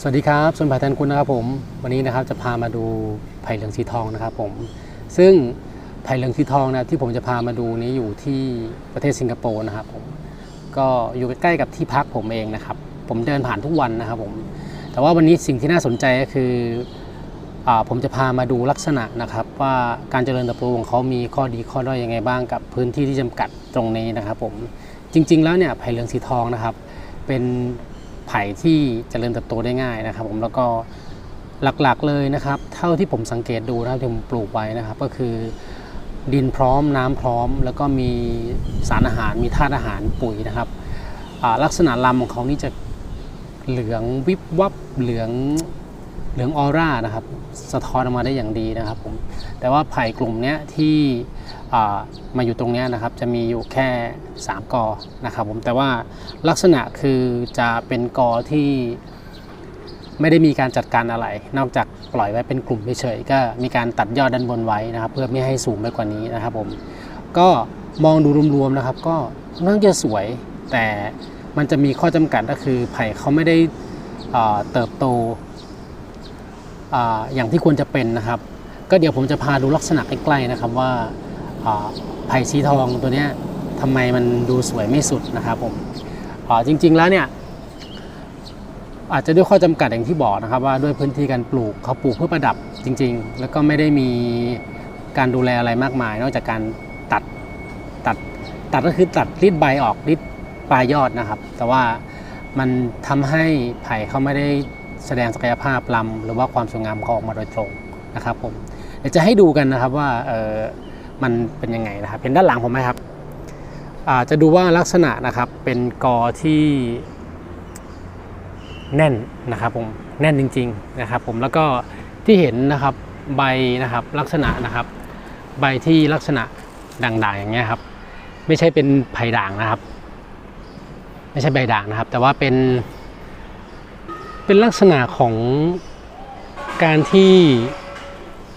สวัสดีครับส่วนผ่าแทนคุณนะครับผม วันนี้นะครับจะพามาดูไผ่เหลืองสีทองนะครับผม ซึ่งไผ่เหลืองสีทองนะที่ผมจะพามาดูนี้อยู่ที่ประเทศสิงคโปร์นะครับผมก็อยู่ใกล้ๆกับที่พักผมเองนะครับ ผมเดินผ่านทุกวันนะครับผมแต่ว่าวันนี้สิ่งที่น่าสนใจก็คืออผมจะพามาดูลักษณะนะครับ ว่าการเจริญเติบโตของเขามีข้อดีข้อด้อยยังไงบ้างกับพื้นที่ที่จำกัดตรงนี้นะครับผมจริง ๆ แล้วเนี่ยไผ่เหลืองสีทองนะครับ เป็น ไผ่ที่เจริญเติบโตได้ง่ายนะครับ ผมแล้วก็หลักๆเลยนะครับ เท่าที่ผมสังเกตดูนะครับที่ผมปลูกไว้นะครับ ก็คือดินพร้อมน้ำพร้อม แล้วก็มีสารอาหารมีธาตุอาหารปุ๋ยนะครับลักษณะลำของเขานี่จะเหลืองวิบวับเหลือง เหลืองออร่านะครับสะท้อนออกมาได้อย่างดีนะครับผมแต่ว่าไผ่กลุ่มเนี้ยที่มาอยู่ตรงเนี้ยนะครับจะมีอยู่แค่ 3 กอนะครับผมแต่ว่าลักษณะคือจะเป็นกอที่ไม่ได้มีการจัดการอะไร นอกจากปล่อยไว้เป็นกลุ่มเฉยๆก็มีการตัดยอดด้านบนไว้นะครับ เพื่อไม่ให้สูงไปกว่านี้นะครับผมก็มองดูรวมๆนะครับ ก็ค่าจะสวย แต่มันจะมีข้อจำกัดก็คือไผ่เขาไม่ได้เติบโต อย่างที่ควรจะเป็นนะครับ ก็เดี๋ยวผมจะพาดูลักษณะใกล้ๆนะครับว่าไผ่สีทองตัวนี้ทำไมมันดูสวยไม่สุดนะครับผมจริงๆแล้วเนี่ยอาจจะด้วยข้อจำกัดอย่างที่บอกนะครับ ว่าด้วยพื้นที่การปลูกเขาปลูกเพื่อประดับจริง ๆ แล้วก็ไม่ได้มีการดูแลอะไรมากมาย นอกจากการตัดตัดตัดก็คือตัดรีดใบออกรีดปลายยอดนะครับ แต่ว่ามันทำให้ไผ่เขาไม่ได้ แสดงศักยภาพลำหรือว่าความสวยงามเขาออกมาโดยตรงนะครับผมเดี๋ยวจะให้ดูกันนะครับว่าเออมันเป็นยังไงนะครับเห็นด้านหลังผมไหมครับอาจะดูว่าลักษณะนะครับเป็นกอที่แน่นนะครับผมแน่นจริง ๆนะครับ ผมแล้วก็ที่เห็นนะครับใบนะครับลักษณะนะครับ ใบที่ลักษณะด่างๆอย่างเงี้ยครับ ไม่ใช่เป็นไผ่ด่างนะครับ ไม่ใช่ใบด่างนะครับ แต่ว่าเป็น เป็นลักษณะของการที่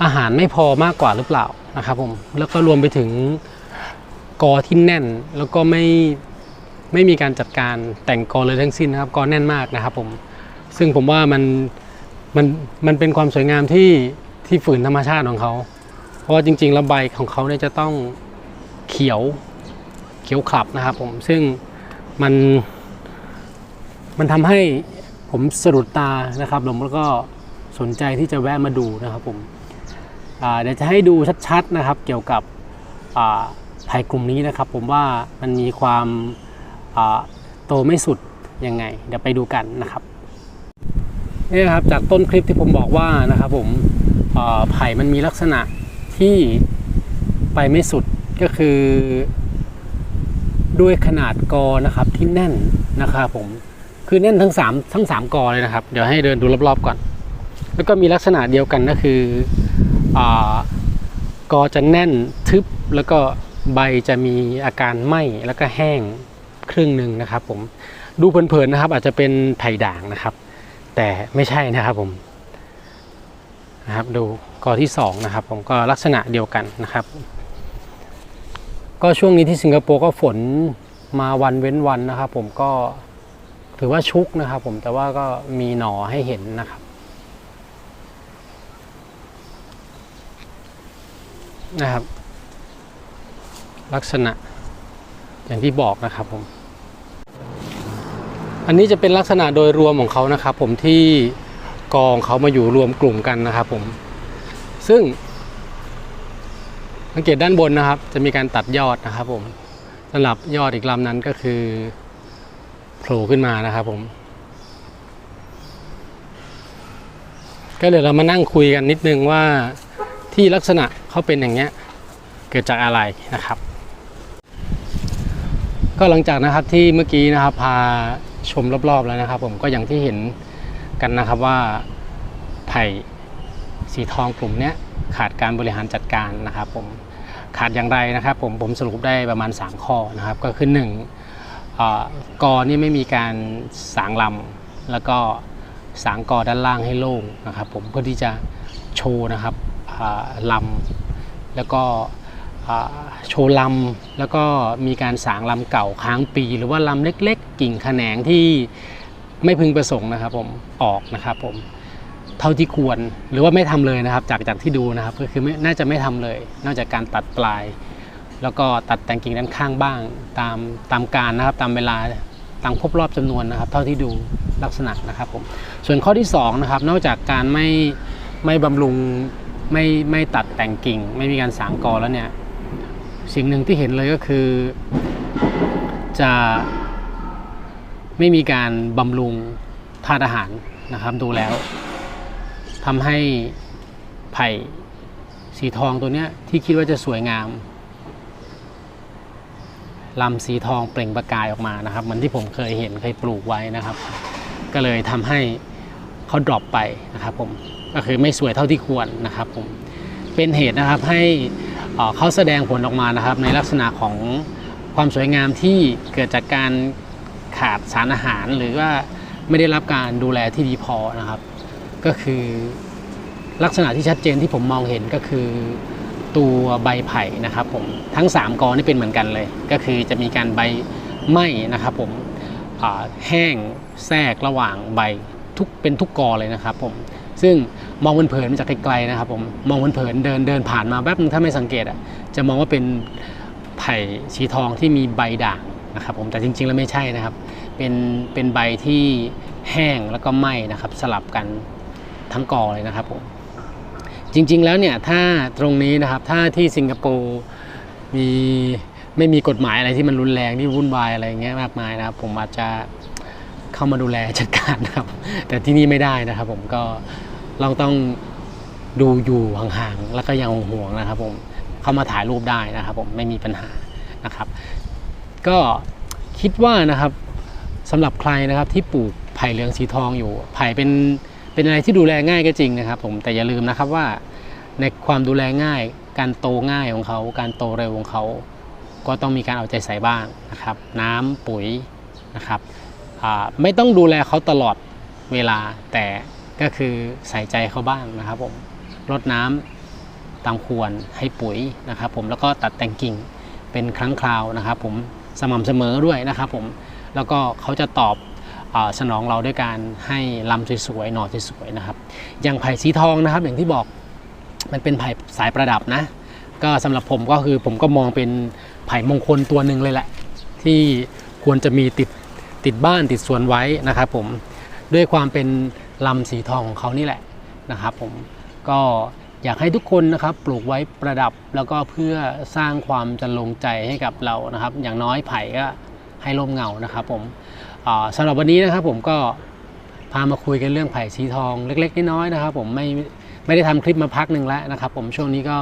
อาหารไม่พอมากกว่าหรือเปล่านะครับผมแล้วก็รวมไปถึงกอที่แน่นแล้วก็ไม่ไม่มีการจัดการแต่งกอเลยทั้งสิ้นนะครับกอแน่นมากนะครับผมซึ่งผมว่ามันมันมันเป็นความสวยงามที่ที่ฝืนธรรมชาติของเขา เพราะว่าจริงๆแล้วใบของเขาเนี่ยจะต้องเขียวเขียวขลับนะครับผมซึ่งมันมันทำให้ ผมสะดุดตานะครับผมแล้วก็สนใจที่จะแวะมาดูนะครับผมเดี๋ยวจะให้ดูชัดๆนะครับเกี่ยวกับอ่าไผ่กลุ่มนี้นะครับ ผมว่ามันมีความาโตไม่สุดยังไง เดี๋ยวไปดูกันนะครับนี่นะครับจากต้นคลิปที่ผมบอกว่านะครับผมไผ่มันมีลักษณะที่ไปไม่สุดก็คือ ด้วยขนาดกอนะครับที่แน่นนะครับผม คือแน่นทั้ง3ทั้ง3กอเลยนะครับ เดี๋ยวให้เดินดูรอบๆก่อน แล้วก็มีลักษณะเดียวกันก็คืออกอจะแน่นทึบแล้วก็ใบจะมีอาการไหม้แล้วก็แห้งครึ่งหนึ่งนะครับ ผมดูเผินๆนะครับ อาจจะเป็นไผ่ด่างนะครับ แต่ไม่ใช่นะครับผมนะครับดูกอที่2นะครับ ผมก็ลักษณะเดียวกันนะครับ ก็ช่วงนี้ที่สิงคโปร์ก็ฝนมาวันเว้นวันนะครับ ผมก็ ถือว่าชุกนะครับผมแต่ว่าก็มีหน่อให้เห็นนะครับนะครับ ลักษณะอย่างที่บอกนะครับผม อันนี้จะเป็นลักษณะโดยรวมของเขานะครับ ผมที่กองเขามาอยู่รวมกลุ่มกันนะครับผม ซึ่งสังเกตด้านบนนะครับ จะมีการตัดยอดนะครับผมสำหรับยอดอีกลำนั้นก็คือ โผล่ขึ้นมานะครับผม ก็เดี๋ยวเรามานั่งคุยกันนิดนึงว่าที่ลักษณะเขาเป็นอย่างเงี้ยเกิดจากอะไรนะครับ ก็หลังจากนะครับที่เมื่อกี้นะครับพาชมรอบๆแล้วนะครับ ผมก็อย่างที่เห็นกันนะครับว่าไผ่สีทองกลุ่มเนี้ยขาดการบริหารจัดการนะครับ ผมขาดอย่างไรนะครับ ผมผมสรุปได้ประมาณ 3 ข้อนะครับ ก็คือ1อ่า กอนี่ไม่มีการสางลำแล้วก็สางกอด้านล่างให้โล่งนะครับผมเพื่อที่จะโชว์นะครับลำแล้วก็โชว์ลำแล้วก็มีการสางลำเก่าค้างปี หรือว่าลำเล็กๆ กิ่งแขนงที่ไม่พึงประสงค์นะครับผมออกนะครับผมเท่าที่ควรหรือว่าไม่ทำเลยนะครับ จากจากที่ดูนะครับ ก็คือไม่น่าจะไม่ทำเลย นอกจากการตัดปลาย แล้วก็ตัดแต่งกิ่งด้านข้างบ้าง ตามตามการนะครับตามเวลาตามครบรอบจำนวนนะครับ เท่าที่ดูลักษณะนะครับผมส่วนข้อที่สองนะครับนอกจากการไม่ไม่บำรุงไม่ไม่ตัดแต่งกิ่ง ไม่มีการสางกอแล้วเนี่ยสิ่งหนึ่งที่เห็นเลยก็คือ จะไม่มีการบำรุงธาตุอาหารนะครับ ดูแล้วทำให้ไผ่สีทองตัวเนี้ยที่คิดว่าจะสวยงาม ลำสีทองเปล่งประกายออกมานะครับเหมือนที่ผมเคยเห็นเคยปลูกไว้นะครับ ก็เลยทำให้เขาดรอปไปนะครับผมก็คือไม่สวยเท่าที่ควรนะครับผมเป็นเหตุนะครับให้เอ่อเขาแสดงผลออกมานะครับ ในลักษณะของความสวยงามที่เกิดจากการขาดสารอาหารหรือว่าไม่ได้รับการดูแลที่ดีพอนะครับ ก็คือลักษณะที่ชัดเจนที่ผมมองเห็นก็คือ ตัวใบไผ่นะครับผมทั้ง 3กอนี่เป็นเหมือนกันเลย ก็คือจะมีการใบไหม้นะครับผมแห้งแทรกระหว่างใบทุกเป็นทุกกอเลยนะครับผมซึ่งมองเผินๆมาจากไกลๆนะครับผมมองเผินๆเดินเดินผ่านมาแป๊บนึงถ้าไม่สังเกตอะจะมองว่าเป็นไผ่สีทองที่มีใบด่างนะครับผมแต่จริงๆแล้วไม่ใช่นะครับ เป็นเป็นใบที่แห้งแล้วก็ไหม้นะครับ สลับกันทั้งกอเลยนะครับผม จริง ๆ แล้วเนี่ยถ้าตรงนี้นะครับถ้าที่สิงคโปร์มีไม่มีกฎหมายอะไรที่มันรุนแรงที่วุ่นวายอะไรอย่างเงี้ยมากมายนะครับ ผมอาจจะเข้ามาดูแลจัดการนะครับ แต่ที่นี่ไม่ได้นะครับ ผมก็เราต้องดูอยู่ห่างๆแล้วก็ยังห่วงๆนะครับ ผมเข้ามาถ่ายรูปได้นะครับ ผมไม่มีปัญหานะครับ ก็คิดว่านะครับสำหรับใครนะครับที่ปลูกไผ่เหลืองสีทองอยู่ไผ่เป็น เป็นอะไรที่ดูแลง่ายก็จริงนะครับ ผมแต่อย่าลืมนะครับว่าในความดูแลง่าย การโตง่ายของเขา การโตเร็วของเขา ก็ต้องมีการเอาใจใส่บ้างนะครับ น้ำปุ๋ยนะครับไม่ต้องดูแลเขาตลอดเวลาแต่ก็คือใส่ใจเขาบ้างนะครับผมรดน้ำตามควรให้ปุ๋ยนะครับผมแล้วก็ตัดแต่งกิ่งเป็นครั้งคราวนะครับ ผมสม่ำเสมอด้วยนะครับ ผมแล้วก็เขาจะตอบ สนองเราด้วยการให้ลำสวยๆหน่อสวยๆนะครับ อย่างไผ่สีทองนะครับ อย่างที่บอกมันเป็นไผ่สายประดับนะ ก็สำหรับผมก็คือผมก็มองเป็นไผ่มงคลตัวหนึ่งเลยแหละ ที่ควรจะมีติดติดบ้านติดสวนไว้นะครับผมด้วยความเป็นลำสีทองของเขานี่แหละนะครับผมก็อยากให้ทุกคนนะครับปลูกไว้ประดับแล้วก็เพื่อสร้างความจันลงใจให้กับเรานะครับ อย่างน้อยไผ่ก็ ให้ร่มเงานะครับผมอ่าสำหรับวันนี้นะครับผมก็พามาคุยกันเรื่องไผ่สีทองเล็กๆน้อยๆนะครับ ผมไม่ไม่ได้ทำคลิปมาพักหนึ่งแล้วนะครับ ผมช่วงนี้ก็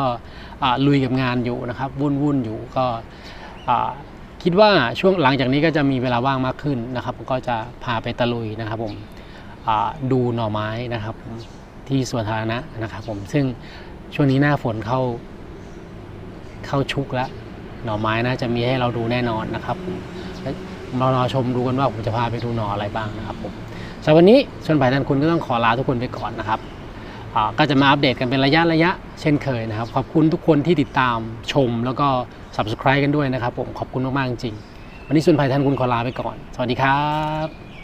ลุยกับงานอยู่นะครับ วุ่นๆอยู่ก็คิดว่าช่วงหลังจากนี้ก็จะมีเวลาว่างมากขึ้นนะครับผมก็จะพาไปตะลุยนะครับ ผมดูหน่อไม้นะครับผมที่สวนสาธารณะนะครับ ผมซึ่งช่วงนี้หน้าฝนเข้าเข้าชุกแล้วหน่อไม้น่าจะมีให้เราดูแน่นอนนะครับผม รออชมดูกันว่าผมจะพาไปดูนออะไรบ้างนะครับผมสำหรับวันนี้ชวนไผ่ทันคุณก็ต้องขอลาทุกคนไปก่อนนะครับก็จะมาอัปเดตกันเป็นระยะระยะเช่นเคยนะครับ ขอบคุณทุกคนที่ติดตามชมแล้วก็ subscribe กันด้วยนะครับผมขอบคุณมากๆจริงวันนี้ชวนไผ่ท่านคุณขอลาไปก่อน สวัสดีครับ